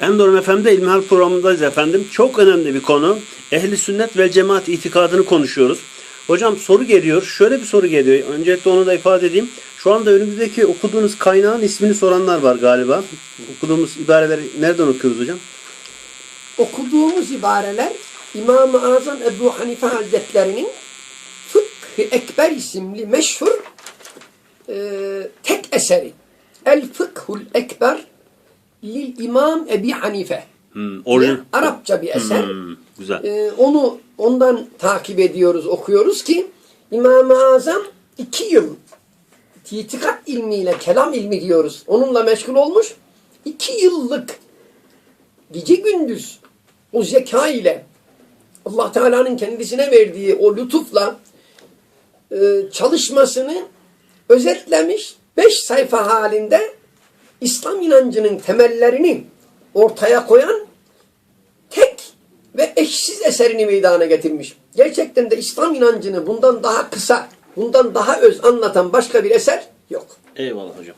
Endorum FM'de İlmihal programındayız efendim. Çok önemli bir konu. Ehli sünnet ve cemaat itikadını konuşuyoruz. Hocam soru geliyor. Şöyle bir soru geliyor. Öncelikle onu da ifade edeyim. Şu anda önümüzdeki okuduğunuz kaynağın ismini soranlar var galiba. Okuduğumuz ibareleri nereden okuyoruz hocam? okuduğumuz ibareler İmam-ı Azam Ebu Hanife Hazretleri'nin Fıkh-ı Ekber isimli meşhur e, tek eseri. El Fıkhul Ekber lil İmam Ebi Hanife. Hmm. Arapça bir eser. Hmm, güzel. E, onu ondan takip ediyoruz, okuyoruz ki İmam-ı Azam iki yıl itikat ilmiyle, kelam ilmi diyoruz. Onunla meşgul olmuş. iki yıllık gece gündüz o zeka ile Allah Teala'nın kendisine verdiği o lütufla e, çalışmasını özetlemiş. Beş sayfa halinde İslam inancının temellerini ortaya koyan tek ve eşsiz eserini meydana getirmiş. Gerçekten de İslam inancını bundan daha kısa, bundan daha öz anlatan başka bir eser yok. Eyvallah hocam.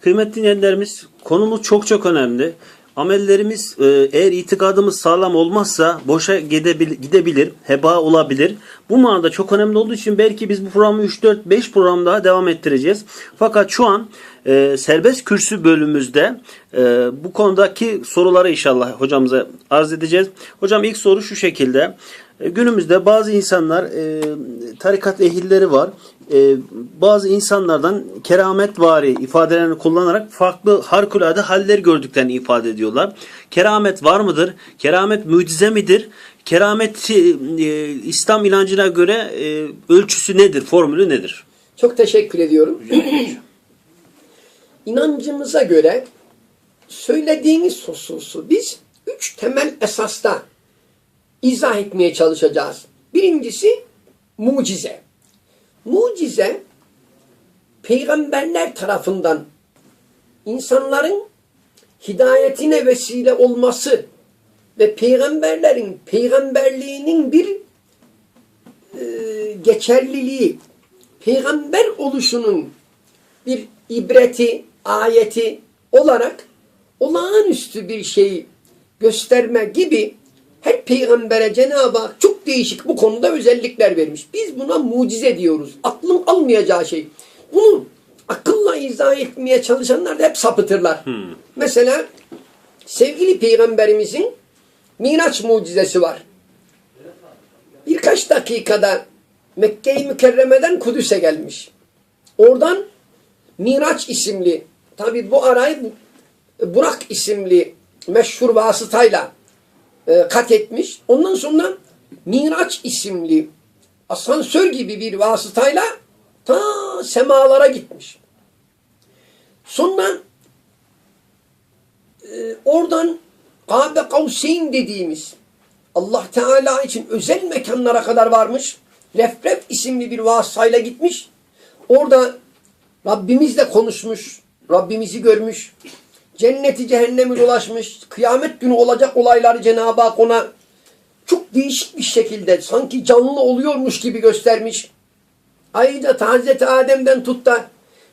Kıymetli dinleyenlerimiz konumuz çok çok önemli. Amellerimiz e, eğer itikadımız sağlam olmazsa boşa gidebil- gidebilir, heba olabilir. Bu manada çok önemli olduğu için belki biz bu programı 3 4 5 program daha devam ettireceğiz. Fakat şu an e, serbest kürsü bölümümüzde e, bu konudaki soruları inşallah hocamıza arz edeceğiz. Hocam ilk soru şu şekilde. E, Günümüzde bazı insanlar e, tarikat ehilleri var. E, bazı insanlardan keramet vari ifadelerini kullanarak farklı harikulade haller gördüklerini ifade ediyorlar. Keramet var mıdır? Keramet mucize midir? Keramet e, İslam inancına göre e, ölçüsü nedir? Formülü nedir? Çok teşekkür ediyorum. İnancımıza göre söylediğiniz hususu biz üç temel esasta izah etmeye çalışacağız. Birincisi mucize. Mucize peygamberler tarafından insanların hidayetine vesile olması ve peygamberlerin peygamberliğinin bir e, geçerliliği, peygamber oluşunun bir ibreti, ayeti olarak olağanüstü bir şeyi gösterme gibi her peygambere Cenab-ı Hak çok değişik bu konuda özellikler vermiş. Biz buna mucize diyoruz. Aklın almayacağı şey. Bunu akılla izah etmeye çalışanlar da hep sapıtırlar. Mesela sevgili peygamberimizin Miraç mucizesi var. Birkaç dakikada Mekke-i Mükerreme'den Kudüs'e gelmiş. Oradan Miraç isimli, tabi bu arayı Burak isimli meşhur vasıtayla e, kat etmiş. Ondan sonra Miraç isimli asansör gibi bir vasıtayla ta semalara gitmiş. Sonra e, oradan Kabe Kavseyn dediğimiz Allah Teala için özel mekanlara kadar varmış. Refref isimli bir vasıtayla gitmiş. Orada Rabbimizle konuşmuş. Rabbimizi görmüş. Cenneti cehennemi dolaşmış. Kıyamet günü olacak olayları Cenab-ı Hak ona çok değişik bir şekilde sanki canlı oluyormuş gibi göstermiş. Ayrıca Hazreti Adem'den tut da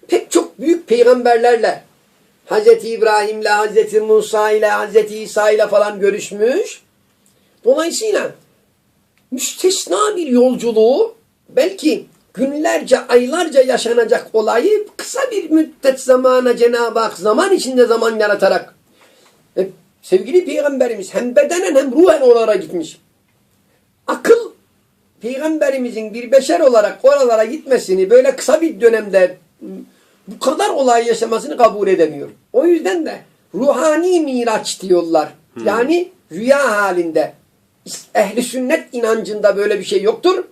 pek çok büyük peygamberlerle Hazreti İbrahim'le, Hazreti Musa ile, Hazreti İsa ile falan görüşmüş. Dolayısıyla müstesna bir yolculuğu belki günlerce, aylarca yaşanacak olayı kısa bir müddet zamana Cenab-ı Hak zaman içinde zaman yaratarak e, sevgili Peygamberimiz hem bedenen hem ruhen oralara gitmiş. Akıl Peygamberimizin bir beşer olarak oralara gitmesini böyle kısa bir dönemde bu kadar olay yaşamasını kabul edemiyor. O yüzden de ruhani miraç diyorlar. Yani rüya halinde. Ehli sünnet inancında böyle bir şey yoktur.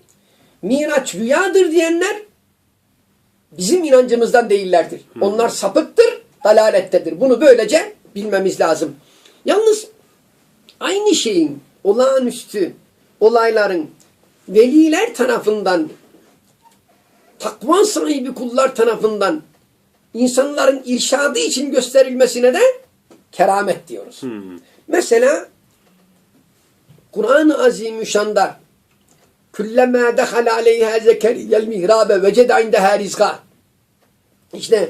Miraç rüyadır diyenler bizim inancımızdan değillerdir. Onlar sapıktır, dalalettedir. Bunu böylece bilmemiz lazım. Yalnız aynı şeyin olağanüstü olayların veliler tarafından takva sahibi kullar tarafından insanların irşadı için gösterilmesine de keramet diyoruz. Mesela Kur'an-ı Azimüşşan'da Külleme dehal aleyha zekeriyel mihrabe vecede indeha rizka. İşte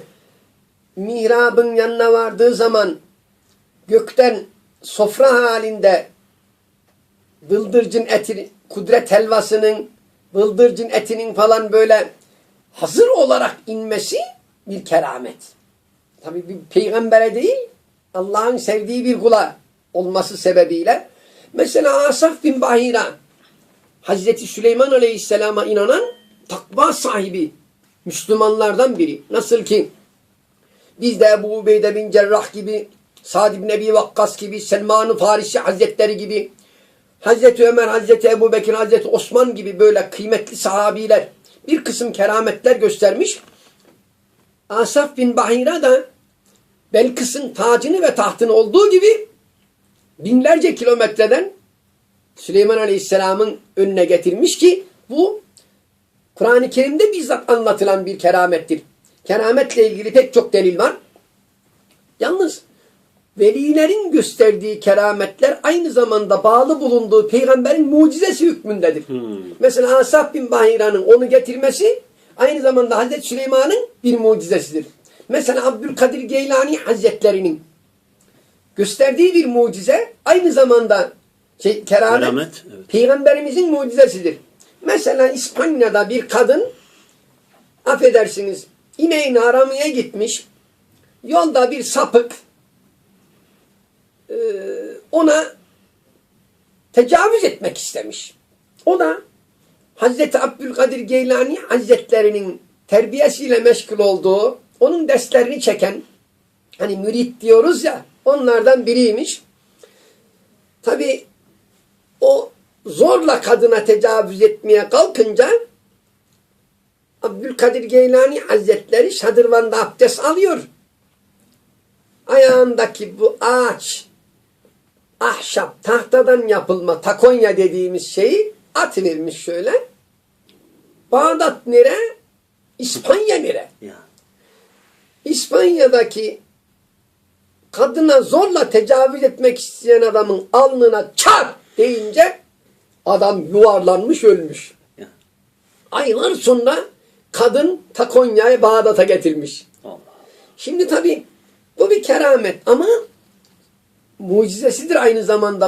mihrabın yanına vardığı zaman gökten sofra halinde bıldırcın eti, kudret helvasının, bıldırcın etinin falan böyle hazır olarak inmesi bir keramet. Tabi bir peygambere değil, Allah'ın sevdiği bir kula olması sebebiyle. Mesela Asaf bin Bahira, Hazreti Süleyman Aleyhisselam'a inanan takva sahibi Müslümanlardan biri. Nasıl ki biz de Ebu Ubeyde bin Cerrah gibi, Sa'd bin Ebi Vakkas gibi, Selman-ı Farisi Hazretleri gibi, Hazreti Ömer, Hazreti Ebu Bekir, Hazreti Osman gibi böyle kıymetli sahabiler bir kısım kerametler göstermiş. Asaf bin Bahira da Belkıs'ın tacını ve tahtını olduğu gibi binlerce kilometreden Süleyman Aleyhisselam'ın önüne getirmiş ki bu Kur'an-ı Kerim'de bizzat anlatılan bir keramettir. Kerametle ilgili pek çok delil var. Yalnız velilerin gösterdiği kerametler aynı zamanda bağlı bulunduğu peygamberin mucizesi hükmündedir. Mesela Asaf bin Bahira'nın onu getirmesi aynı zamanda Hazreti Süleyman'ın bir mucizesidir. Mesela Abdülkadir Geylani Hazretlerinin gösterdiği bir mucize aynı zamanda şey, keramet, Keramet, evet. peygamberimizin mucizesidir. Mesela İspanya'da bir kadın affedersiniz ineğini aramaya gitmiş. Yolda bir sapık e, ona tecavüz etmek istemiş. O da Hazreti Abdülkadir Geylani Hazretlerinin terbiyesiyle meşgul olduğu, onun derslerini çeken, hani mürit diyoruz ya, onlardan biriymiş. Tabi o zorla kadına tecavüz etmeye kalkınca Abdülkadir Geylani Hazretleri şadırvanda abdest alıyor. Ayağındaki bu ağaç, ahşap, tahtadan yapılma takonya dediğimiz şeyi atıvermiş şöyle. Bağdat nere? İspanya nere? Ya. İspanya'daki kadına zorla tecavüz etmek isteyen adamın alnına çar deyince adam yuvarlanmış ölmüş. Aylar sonra kadın Takonya'yı Bağdat'a getirmiş. Allah. Şimdi tabi bu bir keramet ama mucizesidir aynı zamanda.